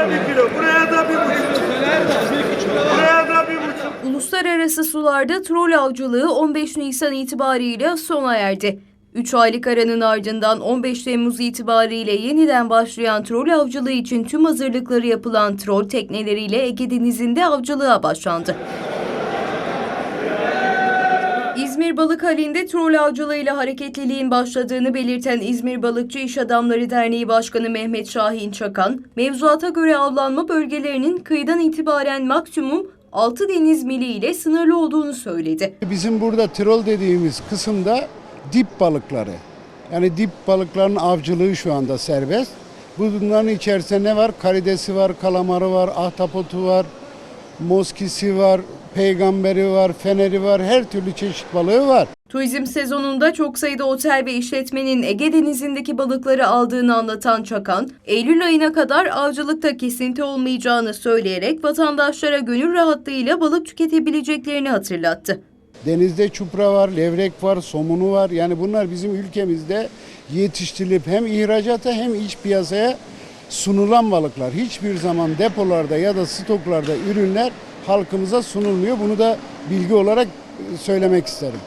da bir kilo, buraya da bir buçuk. Buraya da bir buçuk. Uluslararası sularda trol avcılığı 15 Nisan itibariyle sona erdi. 3 aylık aranın ardından 15 Temmuz itibariyle yeniden başlayan trol avcılığı için tüm hazırlıkları yapılan trol tekneleriyle Ege Denizi'nde avcılığa başlandı. İzmir Balık Hali'nde trol avcılığıyla hareketliliğin başladığını belirten İzmir Balıkçı İş Adamları Derneği Başkanı Mehmet Şahin Çakan, mevzuata göre avlanma bölgelerinin kıyıdan itibaren maksimum 6 deniz mili ile sınırlı olduğunu söyledi. Bizim burada trol dediğimiz kısımda dip balıkları. Yani dip balıkların avcılığı şu anda serbest. Bunların içerisinde ne var? Karidesi var, kalamarı var, ahtapotu var, moskisi var, peygamberi var, feneri var, her türlü çeşit balığı var. Turizm sezonunda çok sayıda otel ve işletmenin Ege Denizi'ndeki balıkları aldığını anlatan Çakan, Eylül ayına kadar avcılıkta kesinti olmayacağını söyleyerek vatandaşlara gönül rahatlığıyla balık tüketebileceklerini hatırlattı. Denizde çupra var, levrek var, somunu var. Yani bunlar bizim ülkemizde yetiştirilip hem ihracata hem iç piyasaya sunulan balıklar. Hiçbir zaman depolarda ya da stoklarda ürünler halkımıza sunulmuyor. Bunu da bilgi olarak e, söylemek isterim.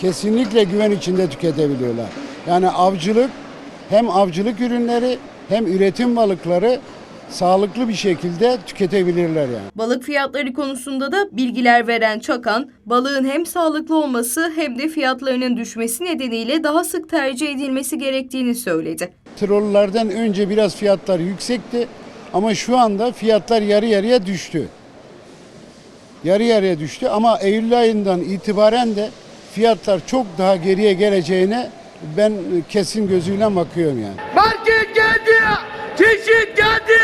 Kesinlikle güven içinde tüketebiliyorlar. Yani avcılık hem avcılık ürünleri hem üretim balıkları sağlıklı bir şekilde tüketebilirler yani. Balık fiyatları konusunda da bilgiler veren Çakan, balığın hem sağlıklı olması hem de fiyatlarının düşmesi nedeniyle daha sık tercih edilmesi gerektiğini söyledi. Trollerden önce biraz fiyatlar yüksekti ama şu anda fiyatlar yarı yarıya düştü. Yarı yarıya düştü ama Eylül ayından itibaren de fiyatlar çok daha geriye geleceğine ben kesin gözüyle bakıyorum yani. Market geldi, çeşit geldi.